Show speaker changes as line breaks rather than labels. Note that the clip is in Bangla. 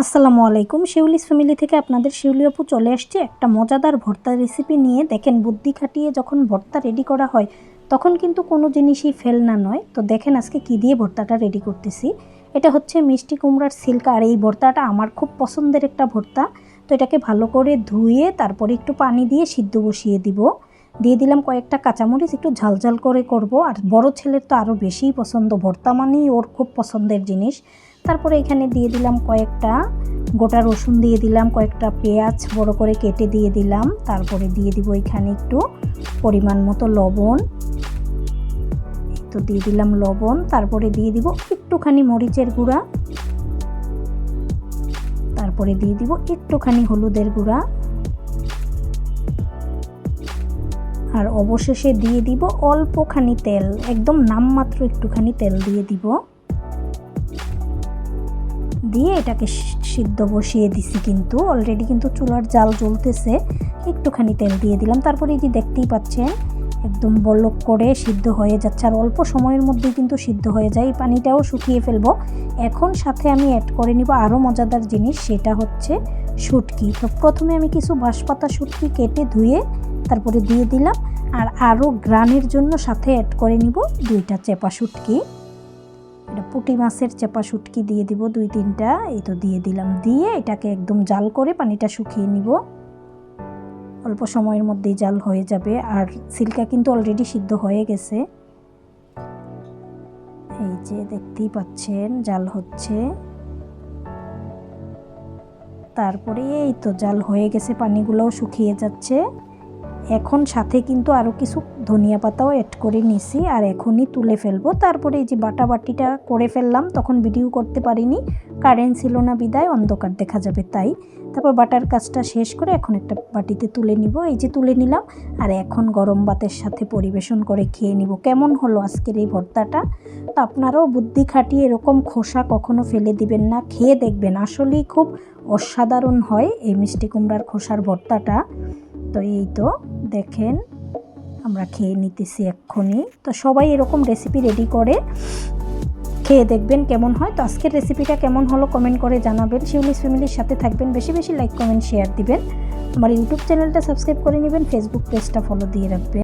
আসসালামু আলাইকুম। শিউলিস ফ্যামিলি থেকে আপনাদের শিউলি আপু চলে আসছে একটা মজাদার ভর্তার রেসিপি নিয়ে। দেখেন, বুদ্ধি খাটিয়ে যখন ভর্তা রেডি করা হয়, তখন কিন্তু কোনো জিনিসই ফেল না নয়। তো দেখেন আজকে কি দিয়ে ভর্তাটা রেডি করতেছি। এটা হচ্ছে মিষ্টি কুমড়ার সিল্ক, আর এই ভর্তাটা আমার খুব পছন্দের একটা ভর্তা। তো এটাকে ভালো করে ধুয়ে, তারপরে একটু পানি দিয়ে সিদ্ধ বসিয়ে দিব। দিয়ে দিলাম কয়েকটা কাঁচামরিচ, একটু ঝালঝাল করে করব। আর বড় ছেলের তো আরও বেশিই পছন্দ। ভর্তা মানেই ওর খুব পছন্দের জিনিস। তারপরে এখানে দিয়ে দিলাম কয়েকটা গোটা রসুন দিয়ে দিলাম, কয়েকটা পেঁয়াজ বড় করে কেটে দিয়ে দিলাম। তারপরে দিয়ে দিব এখানে একটু পরিমাণ মতো লবণ। তো দিয়ে দিলাম লবণ। তারপরে দিয়ে দিব একটুখানি মরিচের গুঁড়া। তারপরে দিয়ে দিব একটুখানি হলুদের গুঁড়া। আর অবশেষে দিয়ে দিব অল্পখানি তেল, একদম নামমাত্র একটুখানি তেল দিয়ে দিব। দিয়ে এটাকে সিদ্ধ বসিয়ে দিছি কিন্তু। অলরেডি কিন্তু চুলার জাল জ্বলতেছে। একটুখানি তেল দিয়ে দিলাম। তারপরে এই যে দেখতেই পাচ্ছেন, একদম বলক করে সিদ্ধ হয়ে যাচ্ছে। আর অল্প সময়ের মধ্যে কিন্তু সিদ্ধ হয়ে যায়। এই পানিটাও শুকিয়ে ফেলব। এখন সাথে আমি অ্যাড করে নিব আরও মজাদার জিনিস, সেটা হচ্ছে শুটকি। তো প্রথমে আমি কিছু বাঁশপাতা শুটকি কেটে ধুয়ে তারপরে দিয়ে দিলাম। আর আরও গ্রানের জন্য সাথে অ্যাড করে নিব দুইটা চেপা শুটকি। এটা পুঁটি মাছের চেপা শুটকি দিয়ে দিব দুই তিনটা। এই তো দিয়ে দিলাম। দিয়ে এটাকে একদম জাল করে পানিটা শুকিয়ে নিব। অল্প সময়ের মধ্যেই জাল হয়ে যাবে। আর সিল্কা কিন্তু অলরেডি সিদ্ধ হয়ে গেছে। এই যে দেখতেই পাচ্ছেন, জাল হচ্ছে। তারপরে এই তো জাল হয়ে গেছে, পানিগুলোও শুকিয়ে যাচ্ছে। এখন সাথে কিন্তু আরও কিছু ধনিয়া পাতাও অ্যাড করে নিছি, আর এখনই তুলে ফেলব। তারপরে এই যে বাটা বাটিটা করে ফেললাম, তখন ভিডিও করতে পারিনি। কারেন্ট ছিল না বিদায়, অন্ধকার দেখা যাবে তাই। তারপর বাটার কাজটা শেষ করে এখন একটা বাটিতে তুলে নিব। এই যে তুলে নিলাম, আর এখন গরম ভাতের সাথে পরিবেশন করে খেয়ে নিব। কেমন হলো আজকের এই ভর্তাটা? তো আপনারাও বুদ্ধি খাটিয়ে এরকম খোসা কখনো ফেলে দিবেন না, খেয়ে দেখবেন। আসলেই খুব অসাধারণ হয় এই মিষ্টি কুমড়ার খোসার ভর্তাটা। তো এই তো, দেখেন, আমরা খেয়ে নিতেছি এক্ষুনি। তো সবাই এরকম রেসিপি রেডি করে খেয়ে দেখবেন কেমন হয়। তো আজকের রেসিপিটা কেমন হলো কমেন্ট করে জানাবেন। শিউলিস ফ্যামিলির সাথে থাকবেন, বেশি বেশি লাইক কমেন্ট শেয়ার দিবেন। আমার ইউটিউব চ্যানেলটা সাবস্ক্রাইব করে নেবেন ফেসবুক পেজটা ফলো দিয়ে রাখবেন।